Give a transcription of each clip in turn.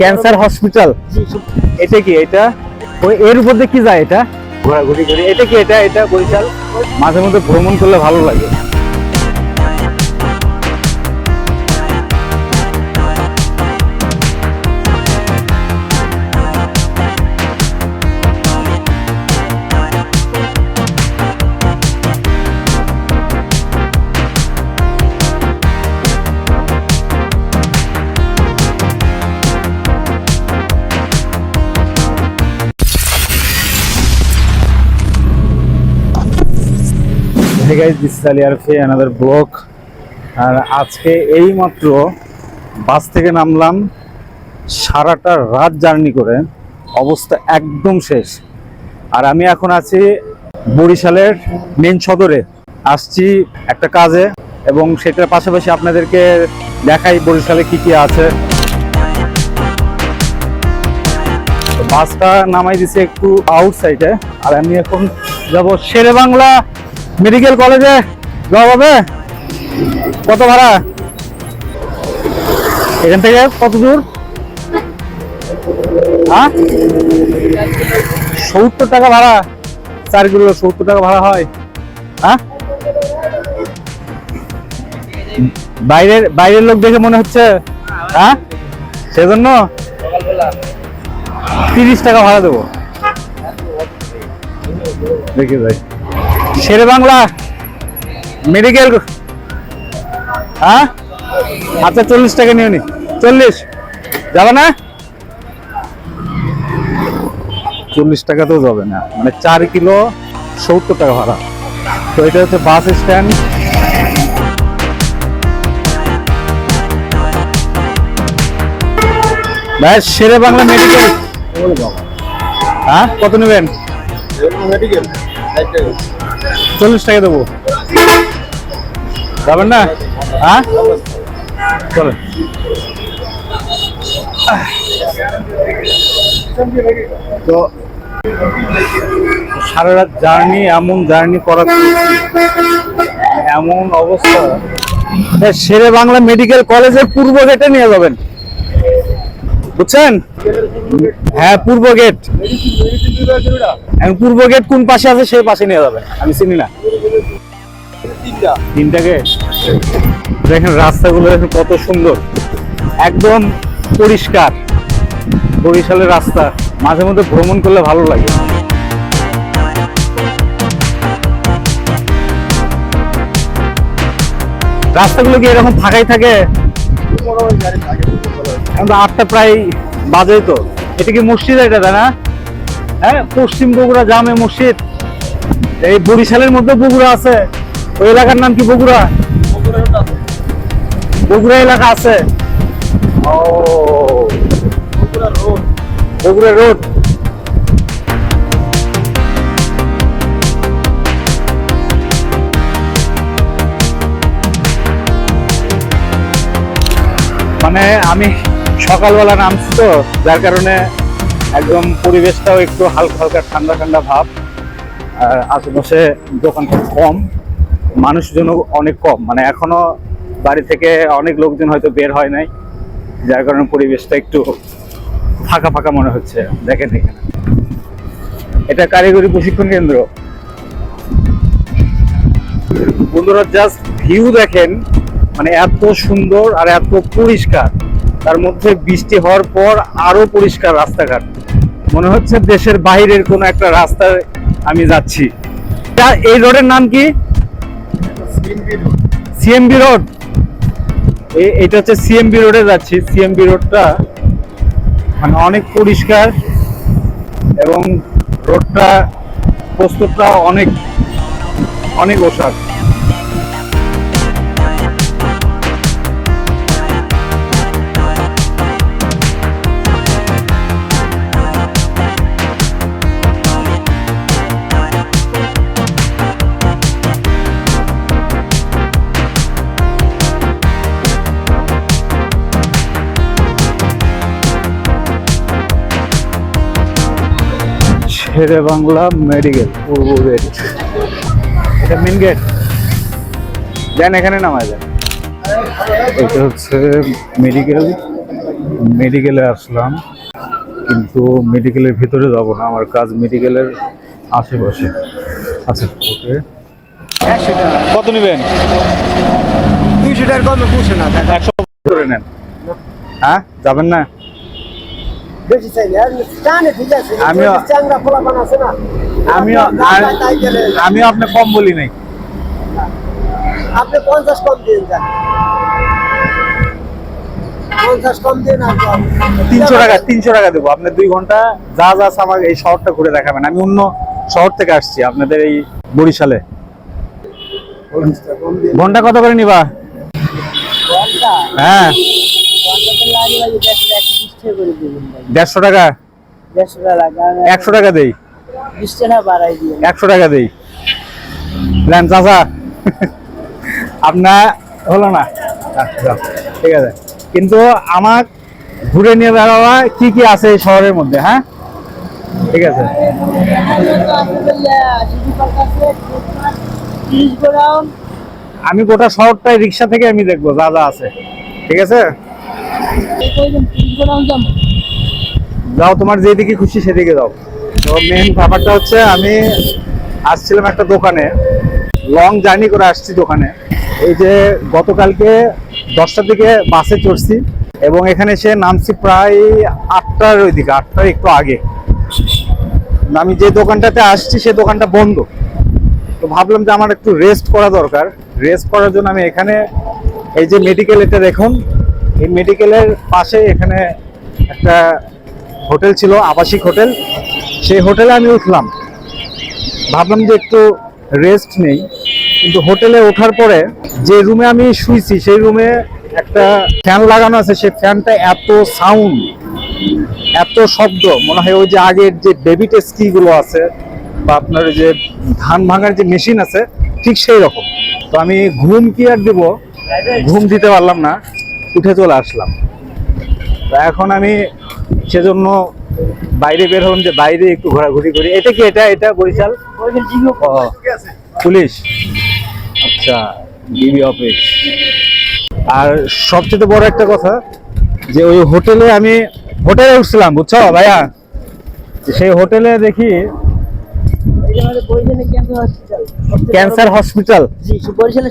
Cancer hospital. এটা কি এটা? ওই এর উপর দিয়ে কি যায় এটা? ঘোরাঘুরি করে। এটা কি এটা? এটা বরিশাল? মাঝে মধ্যে ভ্রমণ করলে ভালো লাগে। Hey guys, this is Ali Arfi, another vlog. আর আজকে এই মাত্র বাস থেকে নামলাম সারাটা রাত জার্নি করে। অবস্থা একদম শেষ। আর আমি এখন আছি বরিশালের মেন সদরে। আসছি একটা কাজে এবং সেটার পাশাপাশি আপনাদেরকে দেখাই বরিশালে কি কি আছে। বাসটা নামাই দিছে একটু আউটসাইডে আর আমি এখন যাব শেরে বাংলা মেডিকেল কলেজে যাওয়া হবে? কত ভাড়া? এখান থেকে কত দূর? হ্যাঁ? সত্তর টাকা ভাড়া। চার কিলো সত্তর টাকা ভাড়া হয়। হ্যাঁ? বাইরের বাইরের লোক দেখে মনে হচ্ছে হ্যাঁ? সেজন্য তিরিশ টাকা ভাড়া দেবো। দেখি ভাই। শেরে বাংলা মেডিকেল হ্যাঁ? আচ্ছা চল্লিশ টাকা নিও নি। চল্লিশ। যাবে না? চল্লিশ টাকাতেও যাবে না। মানে চার কিলো সত্তর টাকা ভাড়া। তো এটা হচ্ছে বাস স্ট্যান্ড ভাই, শেরে বাংলা মেডিকেল হ্যাঁ? কত নেবেন? মেডিকেল চল্লিশ টাকা দেবো। যাবেন না? হ্যাঁ? চলেন। তো সারা রাত জার্নি, এমন জার্নি করা এমন অবস্থা। শেরে বাংলা মেডিকেল কলেজের পূর্ব গেটে নিয়ে যাবেন। বুঝছেন? হ্যাঁ পূর্ব গেট পূর্ব গেট কোন পাশে আছে সেই পাশে নিয়ে যাবে। আমি চিনি না। তিনটা তিনটাকে দেখেন রাস্তাগুলো দেখেন কত সুন্দর। একদম পরিষ্কার। বরিশালের রাস্তা। মাঝে মধ্যে ভ্রমণ করলে ভালো লাগে। রাস্তাগুলো কি এরকম ফাঁকাই থাকে? এখন আটটা প্রায় বাজে তো। এটা কি মসজিদ এটা, তাই না? হ্যাঁ পশ্চিম বগুড়া জামে মসজিদ। এই বরিশালের মধ্যে বগুড়া আছে। ওই এলাকার নাম কি বগুড়া? বগুড়া এলাকা আছে। বগুড়া রোড। মানে আমি সকালবেলা নামছি তো, যার কারণে একদম পরিবেশটাও একটু হালকা হালকা ঠান্ডা ঠান্ডা ভাব। আর আশেপাশে দোকানপাট কম মানুষজনও অনেক কম। মানে এখনও বাড়ি থেকে অনেক লোকজন হয়তো বের হয় নাই, যার কারণে পরিবেশটা একটু ফাঁকা ফাঁকা মনে হচ্ছে, দেখেন এখানে। এটা কারিগরি প্রশিক্ষণ কেন্দ্র। বন্ধুরা জাস্ট ভিউ দেখেন মানে এত সুন্দর আর এত পরিষ্কার। তার মধ্যে বৃষ্টি হওয়ার পর আরও পরিষ্কার রাস্তাঘাট। মনে হচ্ছে দেশের বাইরের কোনো একটা রাস্তায় আমি যাচ্ছি। তা- এই রোডের নাম কি? সিএমবি রোড এটা হচ্ছে সিএমবি রোডে যাচ্ছি। সিএমবি রোডটা মানে অনেক পরিষ্কার এবং রোডটা প্রস্তুতটা অনেক অনেক ওষাদ শেরে বাংলা মেডিকেল পূর্ব গেট এটা মেন গেট দেন এখানে নামায় যায় এটা হচ্ছে মেডিকেল মেডিকেলে আসলাম কিন্তু মেডিকেলের ভিতরে যাব না আমার কাজ মেডিকেলের আশেপাশে। আচ্ছা ওকে। কত নেবেন? দুইশো টাকার কমে পুষে না একশো। করে নেন। হ্যাঁ যাবেন না? বেশি চাই না জানে ঠিক আছে আমিও- চাংরা ফোলা আছে না আমিও আপনার তাই গেলে আমিও আপনি কম বলি নাই। আপনি পঞ্চাশ কম যান তিনশো টাকা তিনশো টাকা দেবো। আপনি দুই ঘণ্টা যা যা আমাকে এই শহরটা ঘুরে দেখাবেন। আমি অন্য শহর থেকে আসছি আপনাদের এই বরিশালে। ঘণ্টা কত করে নিবা? হ্যাঁ। দেড়শো টাকা? একশো টাকা দেই। একশো টাকা দেই। নেন চাচা। আপনার হলো না? আচ্ছা, ঠিক আছে। কিন্তু আমার ঘুরে নিয়ে বেড়াবা কি কি আছে এই শহরের মধ্যে হ্যাঁ? ঠিক আছে। আমি গোটা শহরটাই রিক্সা থেকে আমি দেখব যা যা আছে। ঠিক আছে? যাও, তোমার যেদিকে খুশি সেদিকে যাও। তো মেন ব্যাপারটা হচ্ছে আমি আসছিলাম একটা দোকানে। লং জার্নি করে আসছি দোকানে। এই যে গতকালকে দশটার দিকে বাসে চড়ছি এবং এখানে সে নামছি প্রায় আটটার ওইদিকে, আটটার একটু আগে। আমি যে দোকানটাতে আসছি সে দোকানটা বন্ধ। তো ভাবলাম যে আমার একটু রেস্ট করা দরকার। রেস্ট করার জন্য আমি এখানে এই যে মেডিকেল এটা দেখুন, এই মেডিকেলের পাশে এখানে একটা হোটেল ছিল, আবাসিক হোটেল। সেই হোটেলে আমি উঠলাম। ভাবলাম যে একটু রেস্ট নেই। কিন্তু হোটেলে ওঠার পরে যে রুমে আমি শুয়েছি সেই রুমে একটা ফ্যান লাগানো আছে। সেই ফ্যানটা এত সাউন্ড এত শব্দ, মনে হয় ওই যে আগের যে বেবি টেস্কি গুলো আছে বা আপনার যে ধান ভাঙার যে মেশিন আছে, ঠিক সেই রকম। তো আমি ঘুম কি আর দিব? ঘুম দিতে পারলাম না। উঠে চলে আসলাম। তো এখন আমি সেজন্য বাইরে বের হলাম যে বাইরে একটু ঘোরাঘুরি করি। এটা কি এটা? এটা বরিশাল? পুলিশ? আচ্ছা ডিবি অফিস। আর সবচেয়ে বড় একটা কথা যে ওই হোটেলে আমি হোটেলে উঠছিলাম বুঝছ ভাইয়া? সেই হোটেলে দেখি ক্যান্সার হসপিটাল।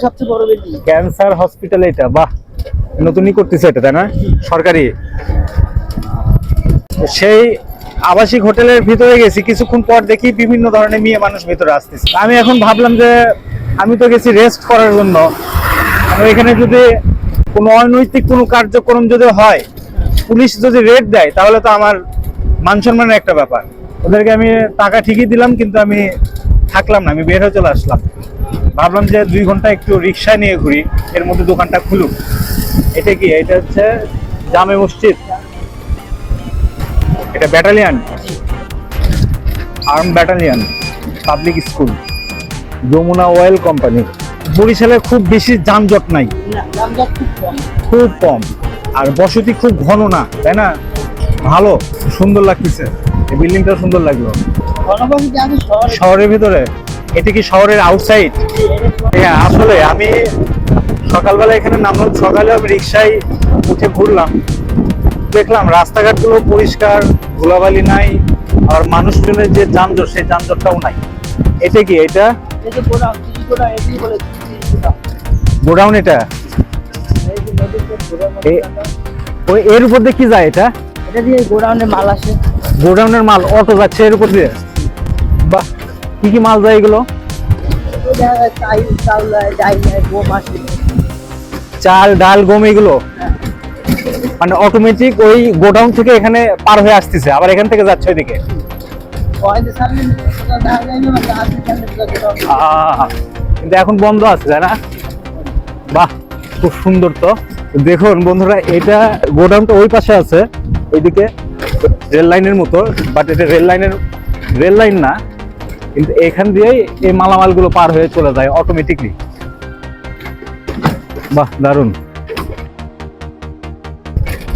সবচেয়ে বড় ক্যান্সার হসপিটাল এটা বাহ। নতুনই করতেছে এটা তাই না? সরকারি। সেই আবাসিক হোটেলের ভিতরে গেছি। কিছুক্ষণ পর দেখি বিভিন্ন ধরনের মেয়ে মানুষ ভিতরে আসতেছে। আমি এখন ভাবলাম যে আমি তো গেছি রেস্ট করার জন্য। এখানে যদি কোনো অনৈতিক কোনো কার্যক্রম যদি হয়, পুলিশ যদি রেড দেয়, তাহলে তো আমার মান সম্মানের একটা ব্যাপার। ওদেরকে আমি টাকা ঠিকই দিলাম, কিন্তু আমি থাকলাম না, আমি বের হয়ে চলে আসলাম। ভাবলাম যে দুই ঘণ্টা একটু রিক্সা নিয়ে ঘুরি, এর মধ্যে দোকানটা খুলুক। এটা কি? এটা হচ্ছে জামে মসজিদ। এটা battalion arm battalion public school Jamuna oil company বরিশালে খুব বেশি যানজট নাই। খুব কম। আর বসতি খুব ঘন না, তাই না? ভালো, সুন্দর লাগতেছে। এই বিল্ডিংটা সুন্দর লাগল। শহরের ভিতরে? এটা কি শহরের আউটসাইড হ্যাঁ আসলে আমি সকালবেলা এখানে নামলাম, সকালে আমি রিক্সায় উঠে ঘুরলাম। দেখলাম রাস্তাঘাটগুলো পরিষ্কার ধুলাবালি নাই আর মানুষজনের যে যানজট সেই যানজটটাও নাই। এটা কি এটা? গোডাউন এটা? ওই এর উপর দিয়ে কি যায় এটা? এটা দিয়ে গোডাউনে মাল আসে। গোডাউনের মাল অটো যাচ্ছে এর উপর দিয়ে? বাহ কি কি মাল যায় এগুলো? চাল ডাল গম আসে। চাল ডাল গম এগুলো? মানে অটোমেটিক ওই গোডাউন থেকে এখানে পার হয়ে আসতেছে, আবার এখান থেকে যাচ্ছে ওইদিকে। কিন্তু এখন বন্ধ আছে, তাই না? বাহ, খুব সুন্দর তো। দেখুন বন্ধুরা, এটা গোডাউনটা ওই পাশে আছে, ওইদিকে রেল লাইনের মতো বাট এটা রেল লাইনের, রেল লাইন না, কিন্তু এখান দিয়েই এই মালামালগুলো পার হয়ে চলে যায় অটোমেটিকলি বাহ, দারুণ।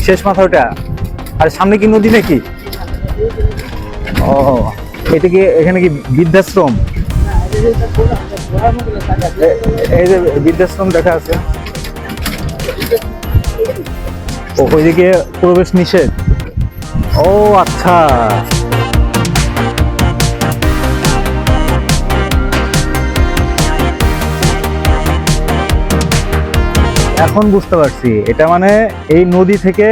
শেষ মাথা ওটা আর সামনে কি নদী নাকি? ও, এটা কি এখানে কি বৃদ্ধাশ্রম? এই যে বৃদ্ধাশ্রম দেখা আছে। ও, ওইদিকে প্রবেশ নিষেধ। ও আচ্ছা। এখন বুঝতে পারছি। এটা মানে এই নদী থেকে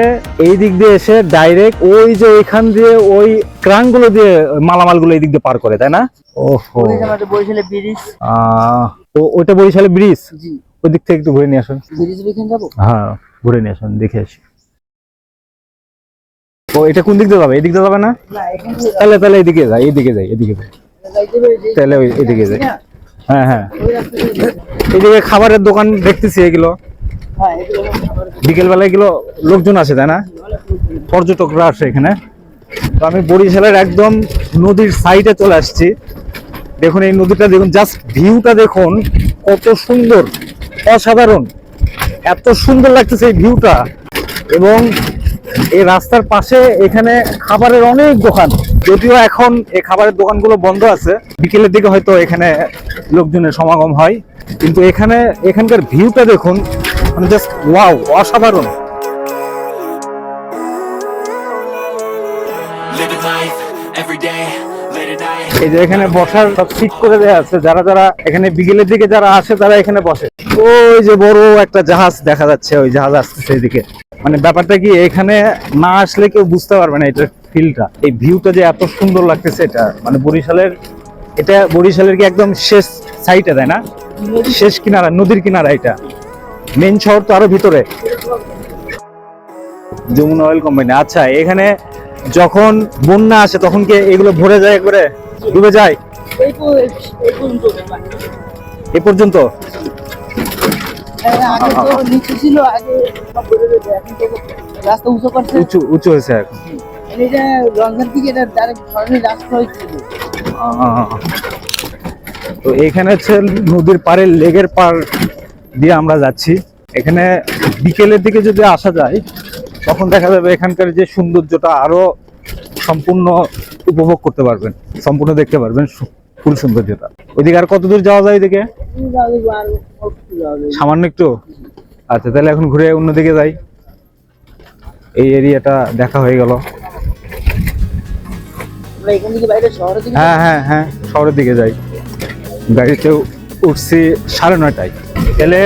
এই দিক দিয়ে এসে ডাইরেক্ট ওই যে এখান দিয়ে ওই ক্রাঙ্গুলো দিয়ে মালামালগুলো এই দিক দিয়ে পার করে তাই না? ওহো। বরিশালে ব্রিজ। ওইটা বরিশালে ব্রিজ? ওই দিক থেকে একটু ঘুরে নিয়ে আসুন। ব্রিজ যাব? হ্যাঁ ঘুরে নিয়ে আসুন দেখে আসি। ও এটা কোন দিক দিয়ে যাবে? এই দিক দিয়ে যাবে না? তাহলে তাহলে এদিকে যাই এদিকে যাই এদিকে যাই। তাহলে ওই এদিকে যাই। হ্যাঁ হ্যাঁ। এদিকে খাবারের দোকান দেখতেছি এগুলো। হ্যাঁ এগুলো বিকেল বেলা এগুলো লোকজন আছে, তাই না? পর্যটকরা আসে এখানে। তো আমি বরিশালের একদম নদীর সাইডে চলে আসছি। দেখুন, এই নদীটা দেখুন জাস্ট ভিউটা দেখুন, কত সুন্দর, অসাধারণ। এত সুন্দর লাগতেছে এই ভিউটা এবং এই রাস্তার পাশে এখানে খাবারের অনেক দোকান। যদিও এখন এই খাবারের দোকানগুলো বন্ধ আছে। বিকেলের দিকে হয়তো এখানে লোকজনের সমাগম হয়। কিন্তু এখানে, এখানকার ভিউটা দেখুন মানে জাস্ট ওয়াও অসাধারণ. এই যে এখানে বসার সব ঠিক করে দেওয়া আছে যারা যারা এখানে বিকেলের দিকে যারা আসে তারা এখানে বসে। ওই যে বড় একটা জাহাজ দেখা যাচ্ছে ওই জাহাজ আসতেছে এদিকে মানে ব্যাপারটা কি এখানে না আসলে কেউ বুঝতে পারবে না এটার ফিলটা এই ভিউটা যে এত সুন্দর লাগতেছে এটা মানে বরিশালের এটা বরিশালের কি একদম শেষ সাইটে তাই না? শেষ কিনারা নদীর কিনারা এটা। মেন শহর তো আরও ভিতরে। যমুনা অয়েল কোম্পানি আচ্ছা এখানে যখন বন্যা আসে তখন কি এগুলো ভরে যায় একবারে? ডুবে যায়। এ পর্যন্ত? হ্যাঁ, আগে তো এখন উঁচু উঁচু হয়েছে তো হচ্ছে নদীর পাড়ে লেগের পার দিয়ে আমরা যাচ্ছি। এখানে বিকেলের দিকে যদি আসা যায়, তখন দেখা যাবে এখানকার যে সৌন্দর্যটা আরও সম্পূর্ণ উপভোগ করতে পারবেন। সম্পূর্ণ দেখতে পারবেন ফুল সৌন্দর্যটা। ওইদিকে আর কত দূর যাওয়া যায় যাবে। সামান্য একটু? আচ্ছা তাহলে এখন ঘুরে অন্যদিকে যাই। এই এরিয়াটা দেখা হয়ে গেল। হ্যাঁ হ্যাঁ হ্যাঁ শহরের দিকে যাই। গাড়িতে উঠছি সাড়ে নয়টায়। তাহলে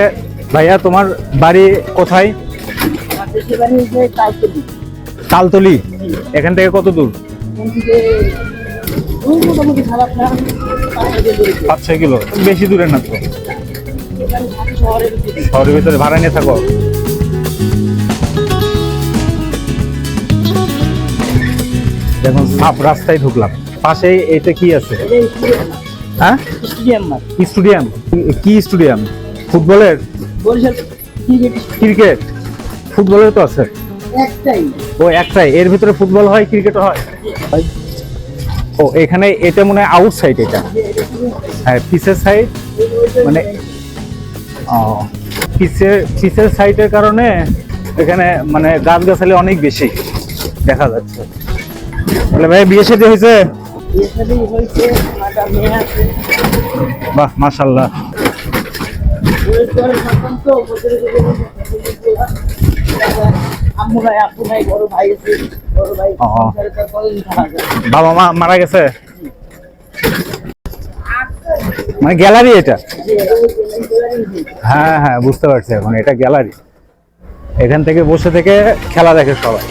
ভাইয়া তোমার বাড়ি কোথায়? তালতলি। এখান থেকে কত দূর? পাঁচ ছয় কিলো। বেশি দূরে না তো? শহরের ভিতরে ভাড়া নিয়ে থাকো। দেখুন সাপ রাস্তায় ঢুকলাম। পাশে এটা কি আছে? হ্যাঁ? স্টেডিয়াম। কি স্টেডিয়াম? ফুটবলের? ক্রিকেট। ক্রিকেট? ফুটবলের তো আছে। একটাই। ও একটাই। এর ভিতরে ফুটবল হয় ক্রিকেটও হয়? ও এখানে এটা মনে হয় আউট সাইড এটা। হ্যাঁ পিসের সাইড মানে ও পিসের পিসের সাইডের কারণে এখানে মানে গাছ গাছালি অনেক বেশি দেখা যাচ্ছে। তাহলে ভাই বিয়ে সাথে হয়েছে? বাহ মাশাল্লাহ বাবা মা মারা গেছে? মানে গ্যালারি এটা? হ্যাঁ হ্যাঁ বুঝতে পারছি এখন, এটা গ্যালারি। এখান থেকে বসে থেকে খেলা দেখে সবাই।